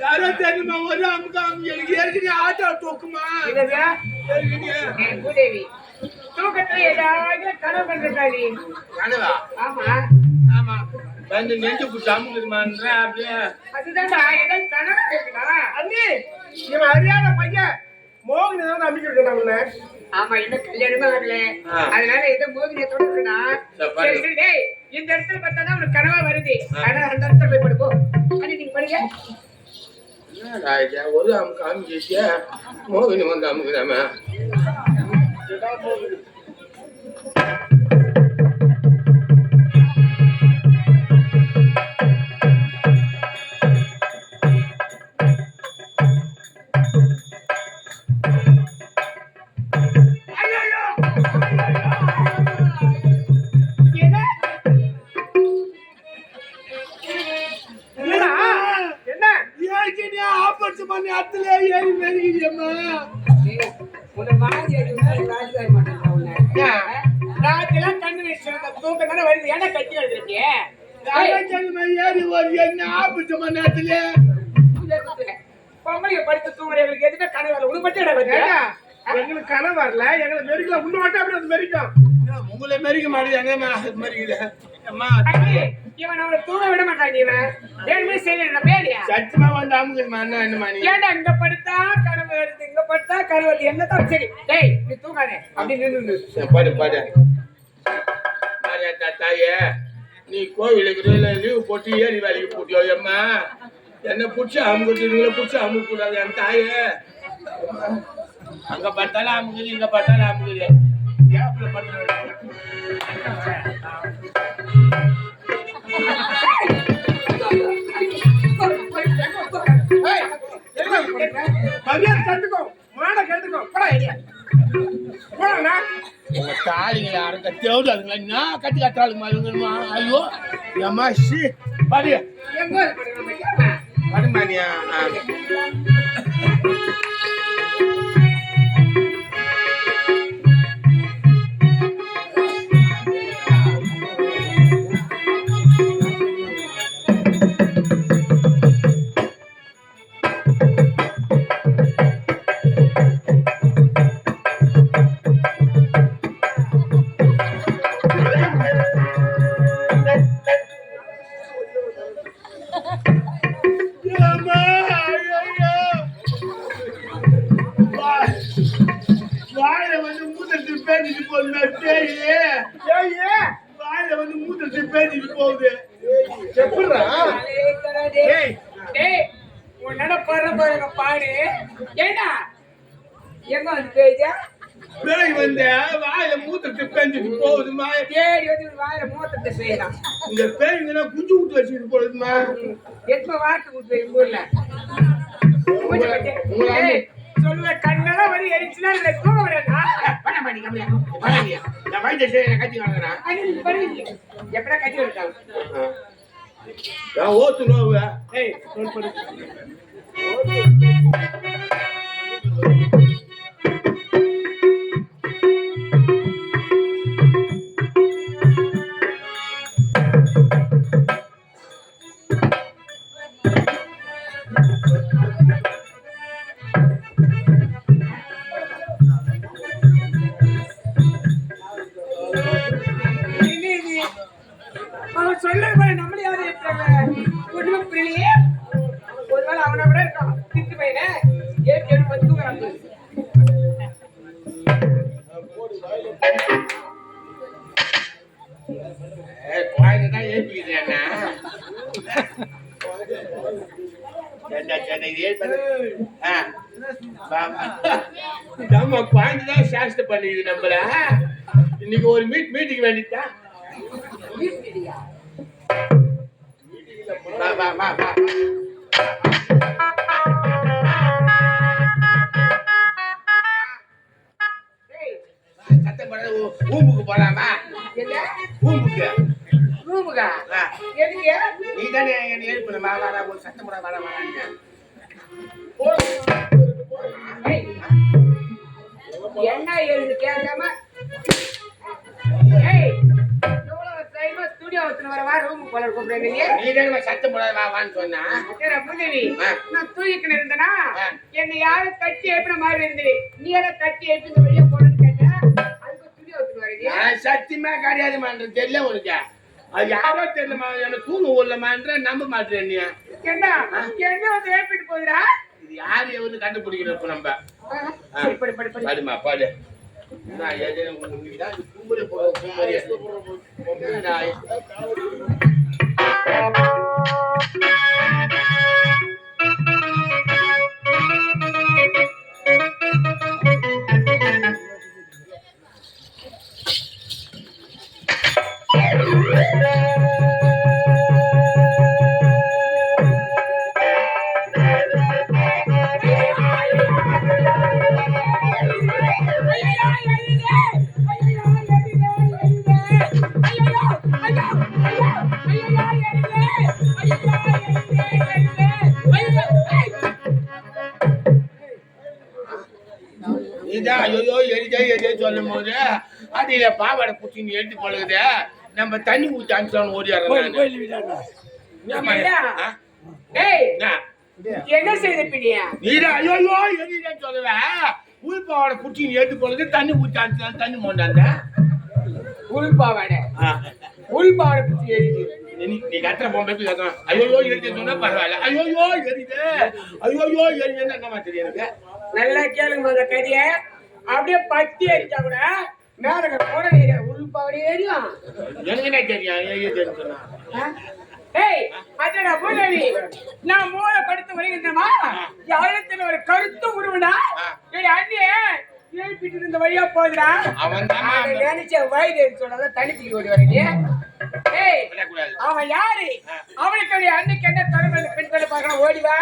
யாரோ தெரியுமா ஒரு எனக்கு ஏற்கனவே ஆட்டோ தூக்குமா பூதேவி, தூக்கத்துல ஏதாவது கனவு கனவா ஆமா. ஆமா வந்து நெஞ்சு அப்படியே அதுதான் கனவு இருக்குதா? அண்ணி, இவன் அறியாத பையன். மோகினி தான் நம்பிக்கை இருக்கா உன்னை? ஆமா இன்னும் கல்யாணமே வரல. அதனால ஏதோ மோகினியை தொடர்ந்துடா சரி, டேய் இந்த இடத்துல பார்த்தா தான் உனக்கு கனவா வருது ஆனா அந்த இடத்துல போய் படுப்போ அண்ணி நீங்க இது? ஒரு அமுக்கு அமுக்கிச்சு மோகினி வந்து அமுக்குதாம ராத்திரிலாம் கண்ணு வச்சு தூக்கம் தானே வருது ஏன்னா கட்டி ராஜாஜன்மா ஏறி ஒரு என்ன ஆபத்து பண்ணி அத்துல பொம்பளைய படுத்து தூங்குறவங்களுக்கு எதுவுமே கனவு வரல. உனக்கு மட்டும் இடம் எங்களுக்கு கனவு வரல. எங்களை மெருக்கல உன்னை மட்டும் அப்படி மெரிக்கும் உங்களை மெருக மாட்டேது எங்க மெருகுது அம்மா இவன் அவனை தூங்க விட மாட்டான் இவன். வேணுமே செய்யல பேரியா சத்தியமா வந்து அமுக்குதுமா என்ன என்னமா நீ? ஏன்டா இங்க படுத்தா கனவு வருது இங்க படுத்தா கனவு வருது? என்னதான் சரி. டேய் நீ தூங்காதே. அப்படி நின்று சரி, பாடு பாடு மாரியாத்தா தாயே. நீ கோவிலுக்கு லீவு போட்டு ஏறி வேலைக்கு போட்டியோ அம்மா என்ன பிடிச்சி அமுக்குறீங்களோ பிடிச்சி அமுக்க கூடாது என் தாயே. அங்க பார்த்தாலும் அமுக்குது இங்க பார்த்தாலும் கேப்ல பட்டு மரியாதை கட்டுக்கோ மான கட்டுக்கோ. போடா ஐடியா. போடா உங்க தாலிங்களை அரைக்க தேவையா அதுங்களா நான் கட்டி கட்டாளுமா இவங்கம்மா ஐயோ. அம்மா ஷி. பாரு. எங்க போகுது பேய் ஏய் வாயில வந்து மூத்தத்து பேசிட்டு போகுது. எப்படிடா டேய் டேய் உன் நடப்பாரு பாருங்க பாடு. ஏண்டா? எங்க வந்து பேஜா பேய் வந்து வாயில மூத்தத்து பேஞ்சிட்டு போகுதுமா தேடி வந்து வாயில மூத்தத்தை செய்யலாம் இந்த பேய்ங்கன்னா குஞ்சு விட்டு வச்சுட்டு போகுதுமா எப்ப வார்த்தை கொடுத்து எங்க ஊர்ல? சொல்லுவேன் கண்ணெல்லாம் வரி எரிச்சுனா இல்லை தூங்க விடாதா பண்ண மாட்டீங்க அப்படியே. பண்ணாதீங்க. நான் வயிற்று செய்ய கட்டி வாங்குறேன் அது நீங்க பண்ணுவீங்க. எப்படா கட்டி விட்டாங்க நான் ஓத்து நோவு ஏய் நோட் தான் சாஸ்திரம் பண்ணிக்குது நம்மள. இன்னைக்கு ஒரு மீட் மீட்டிங் வேண்டிட்டா? வா வா வா வா. சத்தம் போடாத, ஊம்புக்கு போலாமா? ஊம்புக்கு. ரூமுக்கா? ஆ. எதுக்கு? நீ தானே என்ன எழுப்பணும் வா வா ஒரு சத்தம் போட வர வராங்க ஏய், என்ன ஏதுன்னு கேட்காம துணி ஒருத்தர் வர வா ரூம் போல கூப்பிடுறீங்க நீ தானே சத்தம் போடாத வா வான்னு சொன்னா பூதேவி. நான் தூக்கிட்டு இருந்தேனா. என்னை யாரும் கட்டி எழுப்பின மாதிரி இருந்தது நீ என்ன கட்டி எழுப்பி போனன்னு கேட்டேன் அதுக்கு துணி ஒருத்தர் வரீங்க சத்தியமா கிடையாதுமான்ற தெரியல உனக்கு அது யாரோ தெரியலமா எனக்கு தூணு ஊர்லமான்ற நம்ப மாட்டேன் நீ. என்ன? என்ன வந்து எழுப்பிட்டு போகுதுடா? இது யாரு எவரு கண்டுபிடிக்கிறோம் இப்ப நம்ம? ஆ, சரி, படி படி படி. பாடுமா பாடு. நான் ஏதேனும் தான் இது கும்பலே கும்பலே. என்னடா இதான் ஐயோ எரிதே எரிதே சொல்லும் போது அடியில பாவாடை பூச்சி நீ எடுத்து பழகுதே. நம்ம தண்ணி ஊற்றி அனுப்பிச்சோம் ஓடிடுறோம் டேய் என்ன செய்த பிடியா நீதான் ஐயோ எரிதேன்னு சொல்லுவேன் உள் பாவாடை பூச்சி நீ எடுத்து பழகுது தண்ணி ஊற்றி அனுப்பிச்சோம் தண்ணி மோண்டாந்த உள்பாவாடை உள்பாவாடை பிடிச்சி எழுதி நீ நீ கட்டுற பொம்பை போய் கட்டணும் ஐயோ எரிதே சொன்னா பரவாயில்ல. ஐயோ எரிதே ஐயோ எரிதேன்னு என்னமா தெரியும் நல்லா கேளுங்க அந்த கதைய. அப்படியே பத்தி அடிச்சா கூட மேல கூட ஏரியா உள்பாவாடை ஏரியும் எனக்கு தெரியும் எரிதேன்னு சொன்னா? ஏய் அடடா பூதேவி நான் மூளை படுத்து வருகின்றமா யாரத்தில் ஒரு கருத்து உருவனா ஏய் அண்ணே எழுப்பிட்டு இருந்த வழியா போகுதுடா அவன் தான் நான் நினைச்ச வயது சொன்னத தனித்து ஓடி வரீங்க ஏய் அவன் யாரு? அவனுக்கு ஒரு அன்னைக்கு என்ன திறமை பெண் பண்ணி பார்க்கலாம் ஓடி வா